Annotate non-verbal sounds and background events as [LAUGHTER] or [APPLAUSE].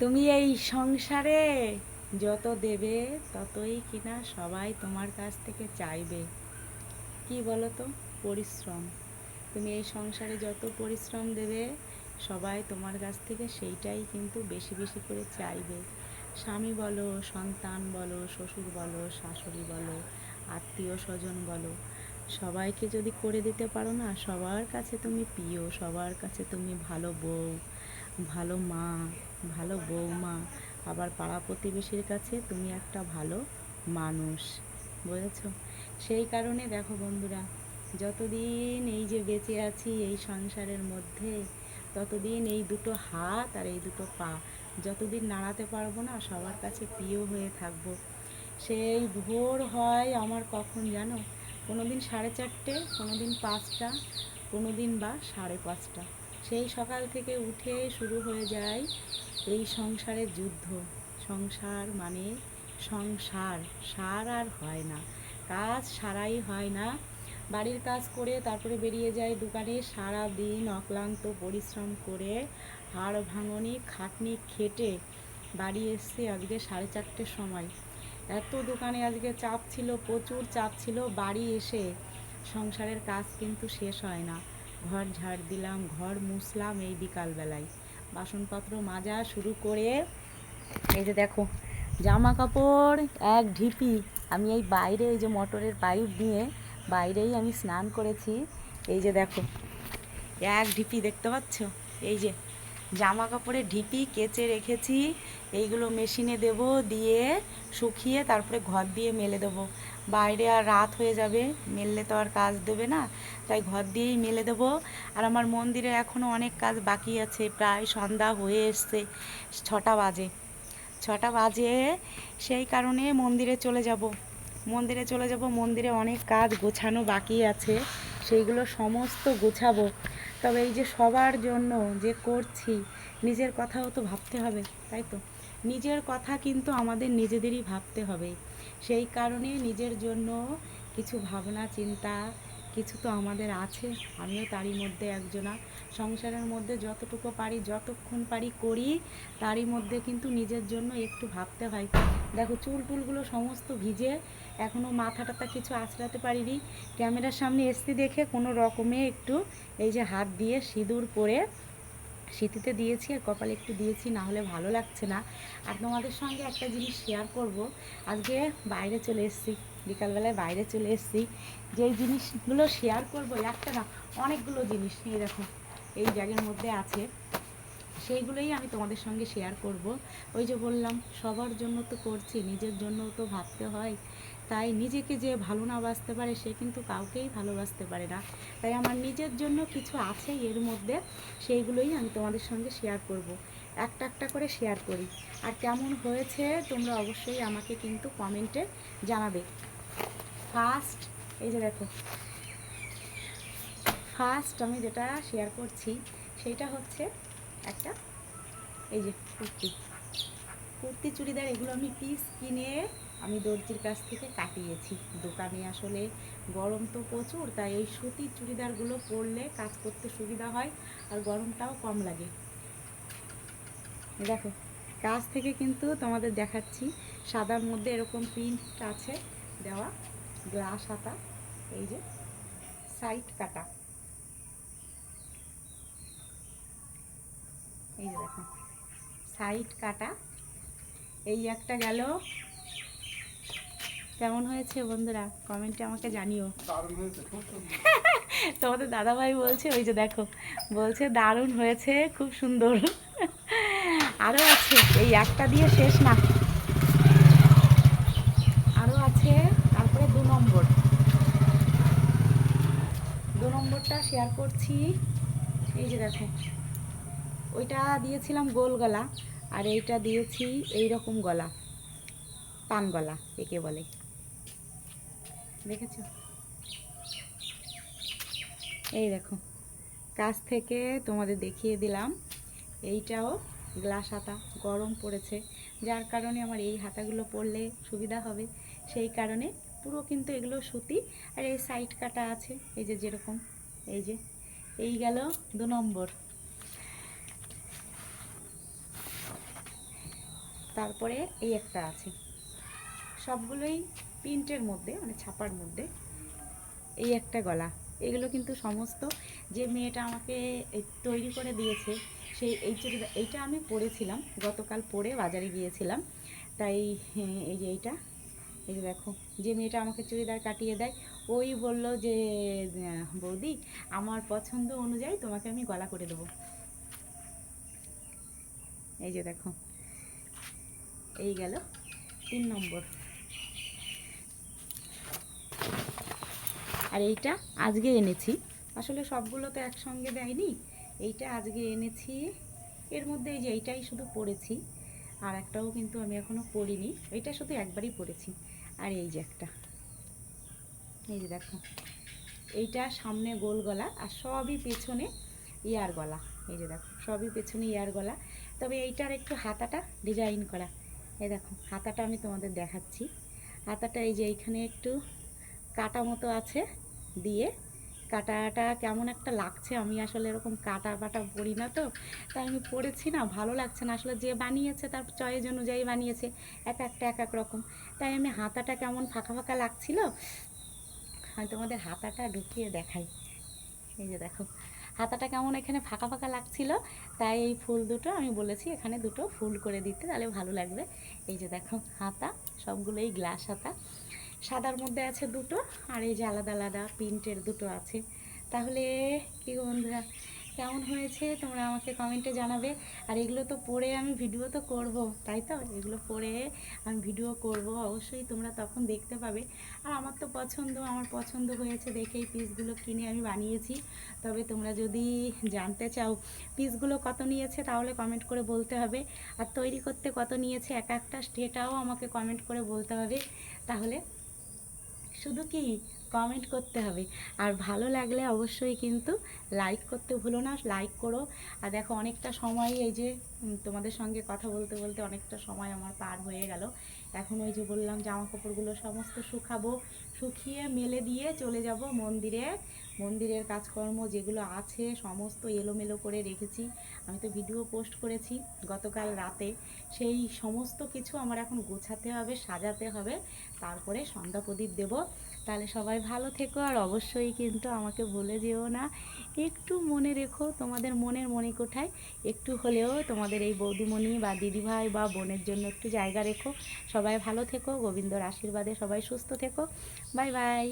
তুমি এই সংসারে যত দেবে ততই কিনা সবাই তোমার কাছ থেকে চাইবে। কি বলো তো পরিশ্রম। তুমি এই সংসারে যত পরিশ্রম দেবে, সবাই তোমার কাছ থেকে সেইটাই কিন্তু বেশি বেশি করে চাইবে। স্বামী বলো, সন্তান বলো, শ্বশুর বলো, শাশুড়ি বলো, আত্মীয় স্বজন বলো, সবাইকে যদি করে দিতে পারো না, সবার কাছে তুমি প্রিয়, সবার কাছে তুমি ভালো বউ। ভালো মা, ভালো বৌমা, আবার পাড়া প্রতিবেশীর কাছে তুমি একটা ভালো মানুষ, বুঝেছ? সেই কারণে দেখো বন্ধুরা, যতদিন এই যে বেঁচে আছি এই সংসারের মধ্যে, ততদিন এই দুটো হাত আর এই দুটো পা, যতদিন নাড়াতে পারব না, সবার কাছে প্রিয় হয়ে থাকব। সেই ভোর হয় আমার কখন জানো? কোনো দিন সাড়ে চারটে কোনো দিন পাঁচটা কোনো দিন বা সাড়ে পাঁচটা। সেই সকাল থেকে উঠে শুরু হয়ে যায় এই সংসারের যুদ্ধ। সংসার মানে সংসার, সার আর হয় না। কাজ সারাই হয় না। বাড়ির কাজ করে তারপরে বেরিয়ে যায় দোকানে সারা দিন অক্লান্ত পরিশ্রম করে হাড় ভাঙনি, খাটনি খেটে বাড়ি এসছে আজকে সাড়ে চারটের সময়। এত দোকানে আজকে চাপ ছিল, প্রচুর চাপ ছিল, বাড়ি এসে সংসারের কাজ কিন্তু শেষ হয় না। ঘর ঝাড় দিলাম, ঘর মুছলাম এই বিকালবেলায়। বাসনপত্র মাজা শুরু করে, এই যে দেখো জামা কাপড় এক ঢিপি। আমি এই বাইরে এই যে মোটরের পাইপ নিয়ে বাইরেই আমি স্নান করেছি। এই যে দেখো, এক ঢিপি দেখতে পাচ্ছ? এই যে জামা কাপড়ের ঢিপি কেচে রেখেছি, এইগুলো মেশিনে দেব, দিয়ে শুকিয়ে তারপরে ঘর দিয়ে মেলে দেবো। বাইরে আর রাত হয়ে যাবে, মেললে তো আর কাজ দেবে না। তাই ঘর দিয়েই মেলে দেবো। আর আমার মন্দিরে এখনও অনেক কাজ বাকি আছে, প্রায় সন্ধ্যা হয়ে এসছে, ছটা বাজে। ছটা বাজে, সেই কারণে মন্দিরে চলে যাব। মন্দিরে চলে যাব, মন্দিরে অনেক কাজ গোছানো বাকি আছে, সেইগুলো সমস্ত গোছাবো। তবে এই যে সবার জন্য যে করছি, নিজের কথাও তো ভাবতে হবে, তাই তো? নিজের কথা কিন্তু আমাদের নিজেদেরই ভাবতে হবে। সেই কারণে নিজের জন্য কিছু ভাবনা, চিন্তা, কিছু তো আমাদের আছে। আমিও তারই মধ্যে একজনা। সংসারের মধ্যে যতটুকু পারি, যতক্ষণ পারি করি, তারই মধ্যে কিন্তু নিজের জন্য একটু ভাবতে হয়। দেখো, চুল টুলগুলো সমস্ত ভিজে এখনও মাথা টাথা কিছু আঁচড়াতে পারিনি। ক্যামেরার সামনে এসছি দেখে কোনো রকমে একটু এই যে হাত দিয়ে সিঁদুর পরে শীতিতে দিয়েছি আর কপালে একটু দিয়েছি, না হলে ভালো লাগছে না। আর তোমাদের সঙ্গে একটা জিনিস শেয়ার করব। আজকে বাইরে চলে এসেছি, বিকালবেলায় বাইরে চলে এসেছি। যেই জিনিসগুলো শেয়ার করব, একটা না, অনেকগুলো জিনিস এই দেখো, এই ব্যাগের মধ্যে আছে। সেইগুলোই আমি তোমাদের সঙ্গে শেয়ার করব। ওই যে বললাম, সবার জন্য তো করছি, নিজের জন্যও তো ভাবতে হয়। তাই নিজেকে যে ভালো না বাঁচতে পারে, সে কিন্তু কাউকেই ভালোবাসতে পারে না। তাই আমার নিজের জন্য কিছু আছে এর মধ্যে, সেইগুলোই আমি তোমাদের সঙ্গে শেয়ার করব। একটা একটা করে শেয়ার করি। আর কেমন হয়েছে তোমরা অবশ্যই আমাকে কিন্তু কমেন্টে জানাবে। ফার্স্ট এই যে দেখো। ফার্স্ট আমি যেটা শেয়ার করছি, সেটা হচ্ছে একটা, এই যে কুর্তি। কুর্তি, চুড়িদার, এগুলো আমি পিস কিনে আমি দর্জির কাছ থেকে কাটিয়েছি। দোকানে আসলে গরম তো প্রচুর, তাই এই সুতির চুড়িদারগুলো পরলে কাজ করতে সুবিধা হয় আর গরমটাও কম লাগে। দেখো, কাছ থেকে কিন্তু তোমাদের দেখাচ্ছি। সাদার মধ্যে এরকম প্রিন্ট আছে দেওয়া গ্লাস হাতা, এই যে সাইড কাটা। এই যে দেখো সাইড কাটা। এই একটা গেল কেমন হয়েছে বন্ধুরা? কমেন্টে আমাকে জানিও। [LAUGHS] তোমাদের দাদাভাই বলছে ওই যে দেখো বলছে দারুণ হয়েছে খুব সুন্দর। আরও আছে এই একটা দিয়ে শেষ না। আরও আছে তারপরে দু নম্বর। দু নম্বরটা শেয়ার করছি। এই যে দেখো ওইটা দিয়েছিলাম গোল গলা আর এইটা দিয়েছি এই রকম গলা পান গলা একে বলে। দেখেছ? এই দেখো, কাছ থেকে তোমাদের দেখিয়ে দিলাম, এইটাও গ্লাস হাতা, গরম পড়েছে। যার কারণে আমার এই হাতাগুলো পরলে সুবিধা হবে। সেই কারণে পুরো কিন্তু এগুলো সুতি, আর এই সাইড কাটা আছে, এই যে যেরকম, এই যে, এই গেল দু নম্বর। তারপরে এই একটা আছে। সবগুলোই প্রিন্টের মধ্যে মানে ছাপার মধ্যে এই একটা গলা। এগুলো কিন্তু সমস্ত যে মেয়েটা আমাকে তৈরি করে দিয়েছে সেই এই চুড়িদার এইটা আমি পরেছিলাম গতকাল পরে বাজারে গিয়েছিলাম। তাই হ্যাঁ, এই যে এইটা এই যে দেখো যে মেয়েটা আমাকে চুড়িদার কাটিয়ে দেয় ওই বলল যে বৌদি আমার পছন্দ অনুযায়ী তোমাকে আমি গলা করে দেবো। এই যে দেখো এই গেল তিন নম্বর। আর এইটা আজকে এনেছি। আসলে সবগুলো তো একসঙ্গে দেয়নি, এইটা আজকে এনেছি। এর মধ্যে এই যে এইটাই শুধু পরেছি আর একটাও কিন্তু আমি এখনও পরিনি এইটা শুধু একবারই পরেছি আর এই যে একটা, এই যে দেখো, এইটা সামনে গোল গলা আর সবই পেছনে ইয়ার গলা, এই যে দেখো, সবই পেছনে ইয়ার গলা। তবে এইটার একটু হাতাটা ডিজাইন করা, এই দেখো, হাতাটা আমি তোমাদের দেখাচ্ছি। হাতাটা এই যে এইখানে একটু কাটা মতো আছে দিয়ে কাটাটা কেমন একটা লাগছে আমি আসলে এরকম কাটা বাটা পড়ি না তো, তাই আমি পড়েছি না, ভালো লাগছে না। আসলে যে বানিয়েছে তার চয়েস অনুযায়ী বানিয়েছে, এক একটা, এক এক রকম। তাই আমি হাতাটা কেমন ফাঁকা ফাঁকা লাগছিল, আমি তোমাদের হাতাটা ঢুকিয়ে দেখাই। এই যে দেখো, হাতাটা কেমন এখানে ফাঁকা ফাঁকা লাগছিল, তাই এই ফুল দুটো আমি বলেছি এখানে দুটো ফুল করে দিতে, তাহলে ভালো লাগবে। এই যে দেখো, হাতা, সবগুলোই গ্লাস হাতা। সাদার মধ্যে আছে দুটো আর এই যে আলাদা আলাদা প্রিন্টের দুটো আছে। তাহলে কি বন্ধুরা, কেমন হয়েছে? তোমরা আমাকে কমেন্টে জানাবে। আর এগুলো তো পরে আমি ভিডিও তো করব, তাই তো? এগুলো পরে আমি ভিডিও করব, অবশ্যই তোমরা তখন দেখতে পাবে। আর আমার তো পছন্দ, আমার পছন্দ হয়েছে দেখেই পিসগুলো কিনে আমি বানিয়েছি। তবে তোমরা যদি জানতে চাও পিসগুলো কত নিয়েছে, তাহলে কমেন্ট করে বলতে হবে। আর তৈরি করতে কত নিয়েছে, এক একটা সেটাও আমাকে কমেন্ট করে বলতে হবে। তাহলে শুধু কি কমেন্ট করতে হবে? আর ভালো লাগলে অবশ্যই কিন্তু লাইক করতে ভুলো না লাইক করো। আর দেখো অনেকটা সময় এই যে তোমাদের সঙ্গে কথা বলতে বলতে অনেকটা সময় আমার পার হয়ে গেল। এখন ওই যে বললাম জামা কাপড়গুলো সমস্ত শুকাবো। শুকিয়ে মেলে দিয়ে চলে যাব মন্দিরে। মন্দিরের কাজকর্ম যেগুলো আছে, সমস্ত এলোমেলো করে রেখেছি। আমি তো ভিডিও পোস্ট করেছি গতকাল রাতে। সেই সমস্ত কিছু আমার এখন গোছাতে হবে, সাজাতে হবে। তারপরে সন্ধ্যা প্রদীপ দেব। তাহলে সবাই ভালো থেকো আর অবশ্যই কিন্তু আমাকে ভুলে যেও না। একটু মনে রেখো তোমাদের মনের মনে কোঠায় একটু হলেও তোমাদের এই বৌদিমণি বা দিদিভাই বা বোনের জন্য একটু জায়গা রেখো। সবাই ভালো থেকো, গোবিন্দর আশীর্বাদে সবাই সুস্থ থেকো। Bye bye.